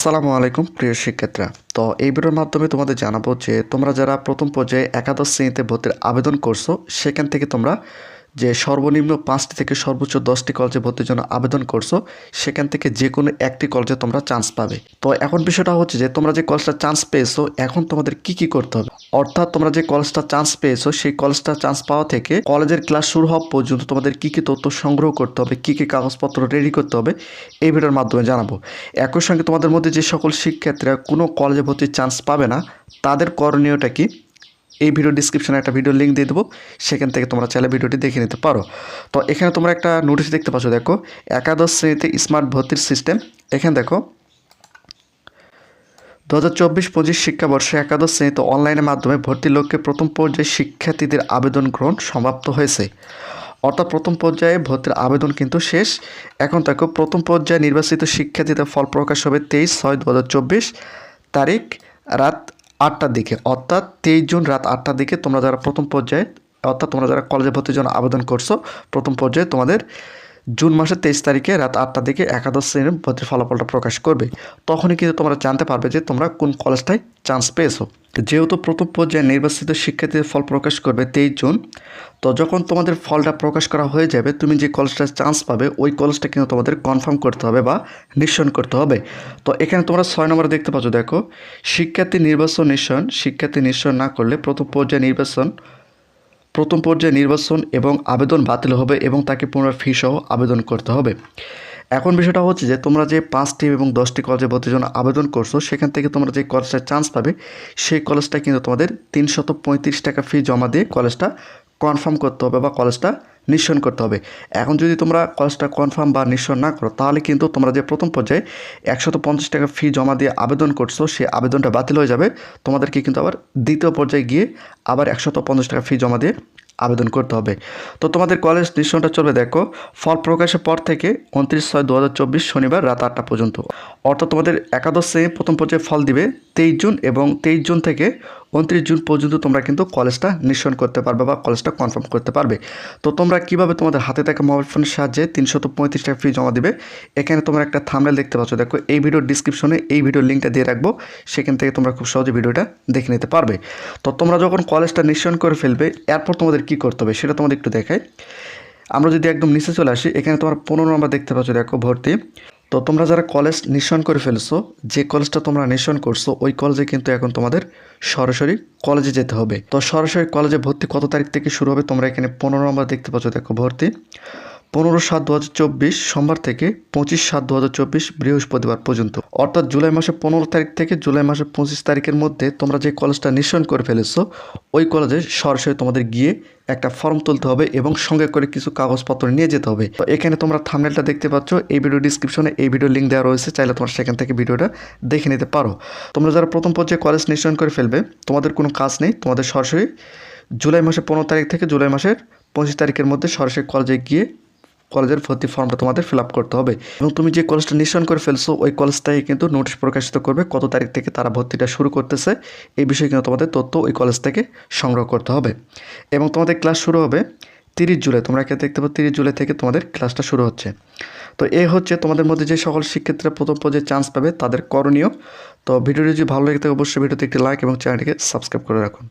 আসসালামু আলাইকুম, প্রিয় শিক্ষার্থীরা। তো এই ভিডিওর মাধ্যমে তোমাদের জানাব যে তোমরা যারা প্রথম পর্যায়ে একাদশ শ্রেণীতে ভর্তির আবেদন করছ, সেখান থেকে তোমরা যে সর্বনিম্ন পাঁচটি থেকে সর্বোচ্চ দশটি কলেজে ভর্তির জন্য আবেদন করছ, সেখান থেকে যে কোনো একটি কলেজে তোমরা চান্স পাবে। তো এখন বিষয়টা হচ্ছে যে, তোমরা যে কলেজটা চান্স পেয়েছ, এখন তোমাদের কি কি করতে হবে? অর্থাৎ তোমরা যে কলেজটা চান্স পেয়েছ, সেই কলেজটা চান্স পাওয়া থেকে কলেজের ক্লাস শুরু হওয়া পর্যন্ত তোমাদের কি কি তথ্য সংগ্রহ করতে হবে, কি কি কাগজপত্র রেডি করতে হবে, এই ভিডিওর মাধ্যমে জানাব। একই সঙ্গে তোমাদের মধ্যে যে সকল শিক্ষার্থীরা কোনো কলেজে ভর্তির চান্স পাবে না, তাদের করণীয়টা কি? এই ভিডিও ডিসক্রিপশনে একটা ভিডিও লিঙ্ক দিয়ে দেবো, সেখান থেকে তোমরা চাইলে ভিডিওটি দেখে নিতে পারো। তো এখানে তোমরা একটা নোটিশ দেখতে পাচ্ছ, দেখো, একাদশ শ্রেণীতে স্মার্ট ভর্তির সিস্টেম এখানে দেখো, দু হাজার চব্বিশ পঁচিশ শিক্ষাবর্ষে একাদশ শ্রেণীতে অনলাইনের মাধ্যমে ভর্তির লক্ষ্যে প্রথম পর্যায়ে শিক্ষার্থীদের আবেদন গ্রহণ সমাপ্ত হয়েছে। অর্থাৎ প্রথম পর্যায়ে ভর্তির আবেদন কিন্তু শেষ। এখন দেখো, প্রথম পর্যায়ে নির্বাচিত শিক্ষার্থীদের ফল প্রকাশ হবে তেইশ ছয় দু তারিখ রাত আটটার দিকে। অর্থাৎ তেইশ জুন রাত আটটার দিকে তোমরা যারা প্রথম পর্যায়ে, অর্থাৎ তোমরা যারা কলেজে ভর্তির জন্য আবেদন করছ, প্রথম পর্যায়ে তোমাদের জুন মাসের তেইশ তারিখে রাত আটটা থেকে একাদশ শ্রেণির ভর্তির ফলাফলটা প্রকাশ করবে। তখনই কিন্তু তোমরা জানতে পারবে যে তোমরা কোন কলেজটায় চান্স পেয়েছ। যেহেতু প্রথম পর্যায়ে নির্বাচিত শিক্ষার্থীদের ফল প্রকাশ করবে তেইশ জুন, তো যখন তোমাদের ফলটা প্রকাশ করা হয়ে যাবে, তুমি যে কলেজটায় চান্স পাবে, ওই কলেজটা কিন্তু তোমাদের কনফার্ম করতে হবে বা নিশ্চয়ন করতে হবে। তো এখানে তোমরা ছয় নম্বরে দেখতে পাচ্ছ, দেখো, শিক্ষার্থী নির্বাচন নিশ্চয়ন, শিক্ষার্থী নিশ্চয়ন না করলে প্রথম পর্যায়ে নির্বাচন প্রথম পর্যায়ে নির্বাচন এবং আবেদন বাতিল হবে এবং তাকে পুনরায় ফি সহ আবেদন করতে হবে। এখন বিষয়টা হচ্ছে যে, তোমরা যে পাঁচটি এবং দশটি কলেজে ভর্তির জন্য আবেদন করছ, সেখান থেকে তোমরা যে কলেজটা চান্স পাবে, সেই কলেজটা কিন্তু তোমাদের তিনশত পঁয়ত্রিশ টাকা ফি জমা দিয়ে কলেজটা কনফার্ম করতে হবে বা কলেজটা নিশ্চয়ন করতে হবে। এখন যদি তোমরা কলেজটা কনফার্ম বা নিশ্চয় না করো, তাহলে কিন্তু তোমরা যে প্রথম পর্যায়ে একশত পঞ্চাশ টাকা ফি জমা দিয়ে আবেদন করছ, সেই আবেদনটা বাতিল হয়ে যাবে। তোমাদেরকে কিন্তু আবার দ্বিতীয় পর্যায়ে গিয়ে আবার একশত পঞ্চাশ টাকা ফি জমা দিয়ে আবেদন করতে হবে। তো তোমাদের কলেজ নিশ্চয়টা চলবে দেখো, ফল প্রকাশের পর থেকে উনত্রিশ ছয় দু শনিবার রাত আটটা পর্যন্ত। অর্থাৎ তোমাদের একাদশ শ্রেণি প্রথম পর্যায়ে ফল দিবে তেইশ জুন এবং তেইশ জুন থেকে উনত্রিশ জুন পর্যন্ত তোমরা কিন্তু কলেজটা নিশ্চয়ন করতে পারবে বা কলেজটা কনফার্ম করতে পারবে। তো তোমরা কীভাবে তোমাদের হাতে থাকা মোবাইল ফোনের সাহায্যে তিনশত পঁয়ত্রিশ টাকা ফি জমা দিবে? এখানে তোমরা একটা থামনেল দেখতে পাচ্ছ। দেখো, এই ভিডিওর ডিসক্রিপশনে এই ভিডিওর লিঙ্কটা দিয়ে রাখব। সেখান থেকে তোমরা খুব সহজে ভিডিওটা দেখে নিতে পারবে। তো তোমরা যখন কলেজটা নিশ্চয়ন করে ফেলবে, এরপর তোমাদের কী করতে হবে সেটা তোমাদের একটু দেখাই। আমরা যদি একদম নিচে চলে আসি, এখানে তোমার পনেরো নম্বর দেখতে পাচ্ছ। দেখো, ভর্তি। তো তোমরা যারা কলেজ নিঃসরণ করে ফেলছো, যে কলেজটা তোমরা নিঃসরণ করছ, ওই কলেজে কিন্তু এখন তোমাদের সরাসরি কলেজে যেতে হবে। তো সরাসরি কলেজে ভর্তি কত তারিখ থেকে শুরু হবে? তোমরা এখানে পনেরো নম্বর দেখতে পাচ্ছ। দেখো, ভর্তি। পনেরো সাত দু সোমবার থেকে পঁচিশ সাত দু বৃহস্পতিবার পর্যন্ত। অর্থাৎ জুলাই মাসের পনেরো তারিখ থেকে জুলাই মাসের পঁচিশ তারিখের মধ্যে তোমরা যে কলেজটা নিঃসরণ করে ফেলেছো, ওই কলেজে সরাসরি তোমাদের গিয়ে একটা ফর্ম তুলতে হবে এবং সঙ্গে করে কিছু কাগজপত্র নিয়ে যেতে হবে। তো এখানে তোমরা থামনেলটা দেখতে পাচ্ছ, এই ভিডিও ডিসক্রিপশনে এই ভিডিও লিঙ্ক দেওয়া রয়েছে, চাইলে তোমরা সেখান থেকে ভিডিওটা দেখে নিতে পারো। তোমরা যারা প্রথম পর্যায়ে কলেজ নিঃসরণ করে ফেলবে, তোমাদের কোনো কাজ নেই, তোমাদের সরাসরি জুলাই মাসের পনেরো তারিখ থেকে জুলাই মাসের পঁচিশ তারিখের মধ্যে সরাসরি কলেজে গিয়ে কলেজের ভর্তি ফর্মটা তোমাদের ফিল করতে হবে। এবং তুমি যে কলেজটা নিঃসরণ করে ফেলছো, ওই কলেজটাই কিন্তু নোটিশ প্রকাশিত করবে কত তারিখ থেকে তারা ভর্তিটা শুরু করতেছে। এই বিষয়ে কিন্তু তোমাদের তথ্য ওই কলেজ থেকে সংগ্রহ করতে হবে। এবং তোমাদের ক্লাস শুরু হবে তিরিশ জুলাই। তোমরা এখানে দেখতে পাবো তিরিশ জুলাই থেকে তোমাদের ক্লাসটা শুরু হচ্ছে। তো এ হচ্ছে তোমাদের মধ্যে যে সকল শিক্ষার্থীরা প্রথম পর্যায়ে চান্স পাবে তাদের করণীয়। তো ভিডিওটি যদি ভালো লেগে থাকে, অবশ্যই ভিডিওতে একটি লাইক এবং চ্যানেলটিকে সাবস্ক্রাইব করে রাখুন।